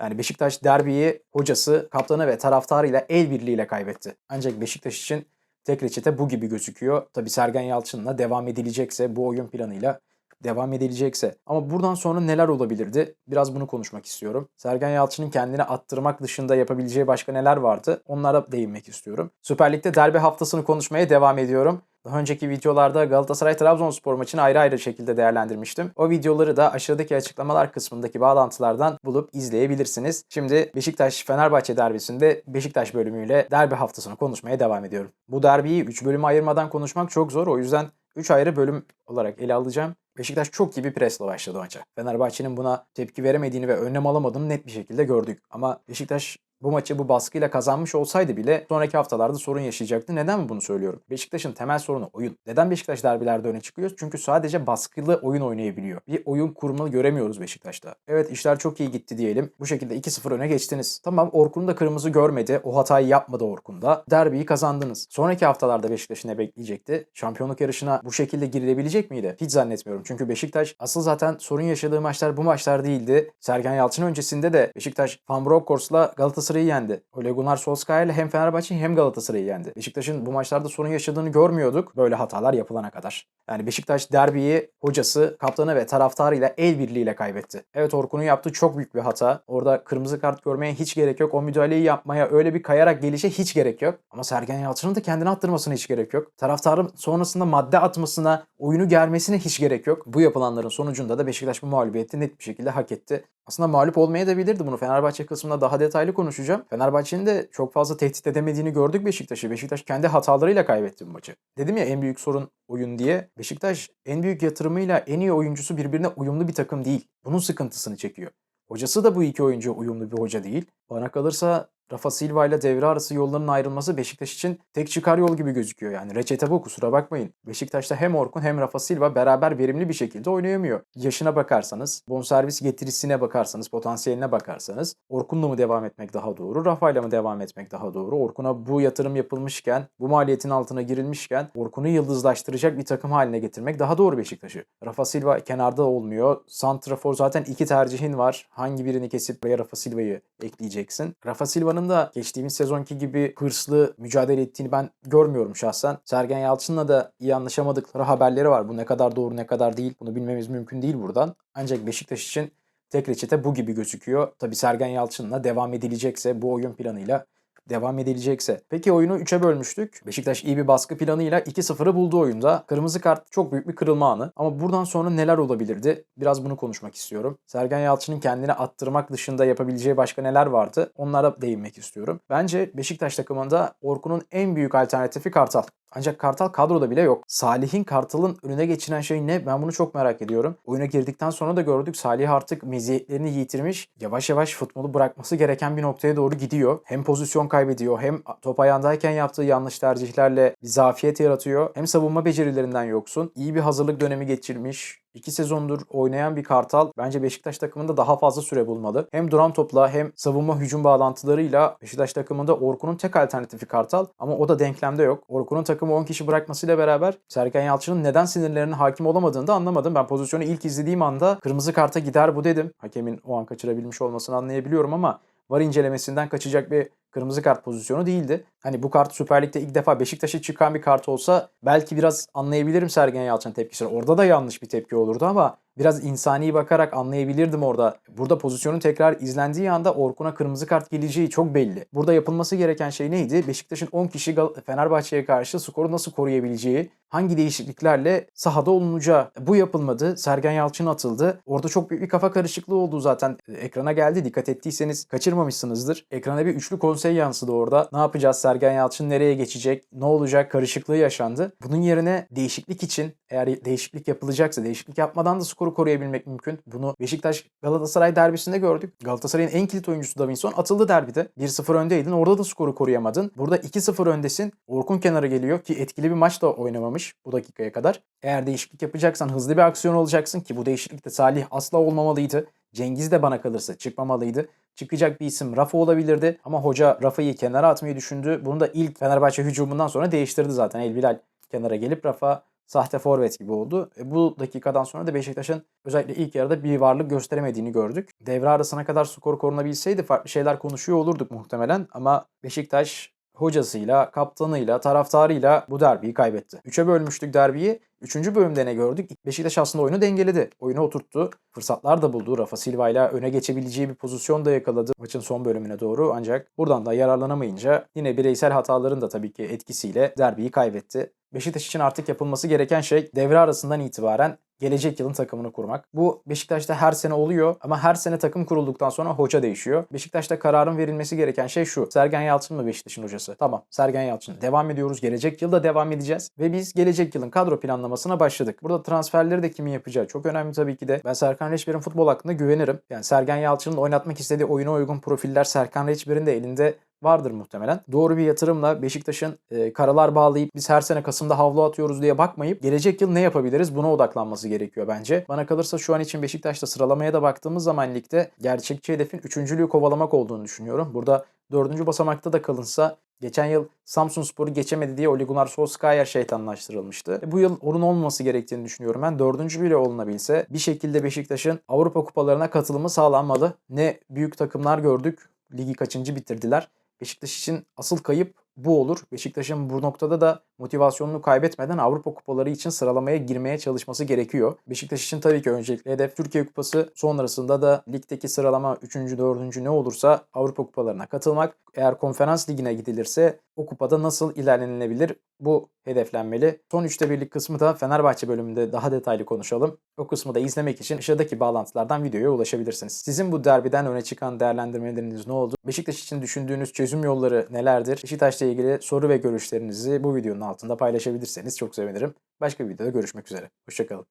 Yani Beşiktaş derbiyi hocası, kaptanı ve taraftarıyla el birliğiyle kaybetti. Ancak Beşiktaş için tek reçete bu gibi gözüküyor. Tabi Sergen Yalçın'la devam edilecekse bu oyun planıyla devam edilecekse. Ama buradan sonra neler olabilirdi? Biraz bunu konuşmak istiyorum. Sergen Yalçın'ın kendini attırmak dışında yapabileceği başka neler vardı? Onlara değinmek istiyorum. Süper Lig'de derbi haftasını konuşmaya devam ediyorum. Daha önceki videolarda Galatasaray-Trabzonspor maçını ayrı ayrı şekilde değerlendirmiştim. O videoları da aşağıdaki açıklamalar kısmındaki bağlantılardan bulup izleyebilirsiniz. Şimdi Beşiktaş-Fenerbahçe derbisinde Beşiktaş bölümüyle derbi haftasını konuşmaya devam ediyorum. Bu derbiyi 3 bölüme ayırmadan konuşmak çok zor. O yüzden 3 ayrı bölüm olarak ele alacağım. Beşiktaş çok iyi bir presle başladı maça. Fenerbahçe'nin buna tepki veremediğini ve önlem alamadığını net bir şekilde gördük. Ama Beşiktaş bu maçı bu baskıyla kazanmış olsaydı bile sonraki haftalarda sorun yaşayacaktı. Neden mi bunu söylüyorum? Beşiktaş'ın temel sorunu oyun. Neden Beşiktaş derbilerde öne çıkıyor? Çünkü sadece baskılı oyun oynayabiliyor. Bir oyun kurmalı göremiyoruz Beşiktaş'ta. Evet işler çok iyi gitti diyelim. Bu şekilde 2-0 öne geçtiniz. Tamam Orkun da kırmızı görmedi. O hatayı yapmadı Orkun da. Derbiyi kazandınız. Sonraki haftalarda Beşiktaş'ı ne bekleyecekti? Şampiyonluk yarışına bu şekilde girilebilecek miydi? Hiç zannetmiyorum. Çünkü Beşiktaş asıl zaten sorun yaşadığı maçlar bu maçlar değildi. Sergen Yalçın öncesinde de Beşiktaş Van Bronckhorst'la Galatasaray'ı yendi. Ole Gunnar Solskjaer ile hem Fenerbahçe hem Galatasaray'ı yendi. Beşiktaş'ın bu maçlarda sorun yaşadığını görmüyorduk böyle hatalar yapılana kadar. Yani Beşiktaş derbiyi hocası, kaptanı ve taraftarıyla el birliğiyle kaybetti. Evet Orkun'un yaptığı çok büyük bir hata. Orada kırmızı kart görmeye hiç gerek yok. O müdahaleyi yapmaya öyle bir kayarak gelişe hiç gerek yok. Ama Sergen Yalçın'ın da kendini attırmasına hiç gerek yok. Taraftarın sonrasında madde atmasına, oyunu germesine hiç gerek yok. Bu yapılanların sonucunda da Beşiktaş bu mağlubiyeti net bir şekilde hak etti. Aslında mağlup olmaya da bilirdi bunu. Fenerbahçe kısmında daha detaylı konuşacağım. Fenerbahçe'nin de çok fazla tehdit edemediğini gördük Beşiktaş'ı. Beşiktaş kendi hatalarıyla kaybetti bu maçı. Dedim ya en büyük sorun oyun diye. Beşiktaş en büyük yatırımıyla en iyi oyuncusu birbirine uyumlu bir takım değil. Bunun sıkıntısını çekiyor. Hocası da bu iki oyuncu uyumlu bir hoca değil. Bana kalırsa Rafa Silva ile devre arası yollarının ayrılması Beşiktaş için tek çıkar yol gibi gözüküyor. Yani reçete bu kusura bakmayın. Beşiktaş'ta hem Orkun hem Rafa Silva beraber verimli bir şekilde oynayamıyor. Yaşına bakarsanız, bonservis getirisine bakarsanız, potansiyeline bakarsanız Orkun'la mı devam etmek daha doğru, Rafa'yla mı devam etmek daha doğru? Orkun'a bu yatırım yapılmışken, bu maliyetin altına girilmişken Orkun'u yıldızlaştıracak bir takım haline getirmek daha doğru Beşiktaş'ı. Rafa Silva kenarda olmuyor. Santrafor zaten iki tercihin var. Hangi birini kesip buraya Rafa Silva'yı ekleyeceksin? Rafa Silva'nın da geçtiğimiz sezonki gibi hırslı mücadele ettiğini ben görmüyorum şahsen. Sergen Yalçın'la da iyi anlaşamadıkları haberleri var. Bu ne kadar doğru ne kadar değil bunu bilmemiz mümkün değil buradan. Ancak Beşiktaş için tek reçete bu gibi gözüküyor. Tabi Sergen Yalçın'la devam edilecekse bu oyun planıyla devam edilecekse. Peki oyunu 3'e bölmüştük. Beşiktaş iyi bir baskı planıyla 2-0'ı buldu oyunda. Kırmızı kart çok büyük bir kırılma anı. Ama buradan sonra neler olabilirdi? Biraz bunu konuşmak istiyorum. Sergen Yalçın'ın kendini attırmak dışında yapabileceği başka neler vardı? Onlara değinmek istiyorum. Bence Beşiktaş takımında Orkun'un en büyük alternatifi Kartal. Ancak Kartal kadroda bile yok. Salih'in Kartal'ın önüne geçiren şey ne? Ben bunu çok merak ediyorum. Oyuna girdikten sonra da gördük Salih artık meziyetlerini yitirmiş. Yavaş yavaş futbolu bırakması gereken bir noktaya doğru gidiyor. Hem pozisyon kaybediyor hem top ayağındayken yaptığı yanlış tercihlerle bir zafiyet yaratıyor. Hem savunma becerilerinden yoksun. İyi bir hazırlık dönemi geçirmiş. İki sezondur oynayan bir Kartal bence Beşiktaş takımında daha fazla süre bulmalı. Hem duran topla hem savunma hücum bağlantılarıyla Beşiktaş takımında Orkun'un tek alternatifi Kartal ama o da denklemde yok. Orkun'un takımı 10 kişi bırakmasıyla beraber Sergen Yalçın'ın neden sinirlerine hakim olamadığını da anlamadım. Ben pozisyonu ilk izlediğim anda kırmızı karta gider bu dedim. Hakemin o an kaçırabilmiş olmasını anlayabiliyorum ama var incelemesinden kaçacak bir kırmızı kart pozisyonu değildi. Hani bu kart Süper Lig'de ilk defa Beşiktaş'a çıkan bir kart olsa belki biraz anlayabilirim Sergen Yalçın tepkisini. Orada da yanlış bir tepki olurdu ama biraz insani bakarak anlayabilirdim orada. Burada pozisyonun tekrar izlendiği anda Orkun'a kırmızı kart geleceği çok belli. Burada yapılması gereken şey neydi? Beşiktaş'ın 10 kişi Fenerbahçe'ye karşı skoru nasıl koruyabileceği, hangi değişikliklerle sahada olunacağı. Bu yapılmadı. Sergen Yalçın atıldı. Orada çok büyük bir kafa karışıklığı oldu zaten. Ekrana geldi. Dikkat ettiyseniz kaçırmamışsınızdır. Ekrana bir üçlü konsey yansıdı orada. Ne yapacağız? Sergen Yalçın nereye geçecek? Ne olacak? Karışıklığı yaşandı. Bunun yerine değişiklik için eğer değişiklik yapılacaksa değişiklik yapmadan da skoru koruyabilmek mümkün. Bunu Beşiktaş Galatasaray derbisinde gördük. Galatasaray'ın en kilit oyuncusu Davinson atıldı derbide. 1-0 öndeydin. Orada da skoru koruyamadın. Burada 2-0 öndesin. Orkun kenara geliyor ki etkili bir maç da oynamamış bu dakikaya kadar. Eğer değişiklik yapacaksan hızlı bir aksiyon olacaksın ki bu değişiklikte Salih asla olmamalıydı. Cengiz de bana kalırsa çıkmamalıydı. Çıkacak bir isim Rafa olabilirdi ama hoca Rafa'yı kenara atmayı düşündü. Bunu da ilk Fenerbahçe hücumundan sonra değiştirdi zaten. El Bilal kenara gelip Rafa sahte forvet gibi oldu. E, bu dakikadan sonra da Beşiktaş'ın özellikle ilk yarıda bir varlık gösteremediğini gördük. Devre arasına kadar skor korunabilseydi farklı şeyler konuşuyor olurduk muhtemelen ama Beşiktaş hocasıyla, kaptanıyla, taraftarıyla bu derbiyi kaybetti. Üçe bölmüştük derbiyi. Üçüncü bölümde ne gördük? Beşiktaş aslında oyunu dengeledi. Oyunu oturttu. Fırsatlar da buldu. Rafa Silva ile öne geçebileceği bir pozisyon da yakaladı maçın son bölümüne doğru. Ancak buradan da yararlanamayınca yine bireysel hataların da tabii ki etkisiyle derbiyi kaybetti. Beşiktaş için artık yapılması gereken şey devre arasından itibaren gelecek yılın takımını kurmak. Bu Beşiktaş'ta her sene oluyor ama her sene takım kurulduktan sonra hoca değişiyor. Beşiktaş'ta kararın verilmesi gereken şey şu. Sergen Yalçın mı Beşiktaş'ın hocası? Tamam Sergen Yalçın. Devam ediyoruz. Gelecek yılda devam edeceğiz. Ve biz gelecek yılın kadro planlamasına başladık. Burada transferleri de kimin yapacağı çok önemli tabii ki de. Ben Serkan Reçber'in futbol hakkında güvenirim. Yani Sergen Yalçın'ın oynatmak istediği oyuna uygun profiller Serkan Reçber'in de elinde vardır muhtemelen. Doğru bir yatırımla Beşiktaş'ın e, karalar bağlayıp biz her sene Kasım'da havlu atıyoruz diye bakmayıp gelecek yıl ne yapabiliriz buna odaklanması gerekiyor bence. Bana kalırsa şu an için Beşiktaş'ta sıralamaya da baktığımız zaman ligde gerçekçi hedefin üçüncülüğü kovalamak olduğunu düşünüyorum. Burada dördüncü basamakta da kalınsa Geçen yıl Samsun Spor'u geçemedi diye Ole Gunnar Solskjaer şeytanlaştırılmıştı. E, bu yıl onun olmaması gerektiğini düşünüyorum ben. Dördüncü bile olunabilse bir şekilde Beşiktaş'ın Avrupa kupalarına katılımı sağlanmalı. Ne büyük takımlar gördük. Ligi kaçıncı bitirdiler. Beşiktaş için asıl kayıp bu olur. Beşiktaş'ın bu noktada da motivasyonunu kaybetmeden Avrupa kupaları için sıralamaya girmeye çalışması gerekiyor. Beşiktaş için tabii ki öncelikli hedef Türkiye Kupası sonrasında da ligdeki sıralama 3. 4. ne olursa Avrupa kupalarına katılmak. Eğer konferans ligine gidilirse o kupada nasıl ilerlenilebilir bu hedeflenmeli. Son üçte birlik kısmı da Fenerbahçe bölümünde daha detaylı konuşalım. O kısmı da izlemek için aşağıdaki bağlantılardan videoya ulaşabilirsiniz. Sizin bu derbiden öne çıkan değerlendirmeleriniz ne oldu? Beşiktaş için düşündüğünüz çözüm yolları nelerdir? Beşiktaş'la ilgili soru ve görüşlerinizi bu videonun altında paylaşabilirseniz çok sevinirim. Başka bir videoda görüşmek üzere. Hoşçakalın.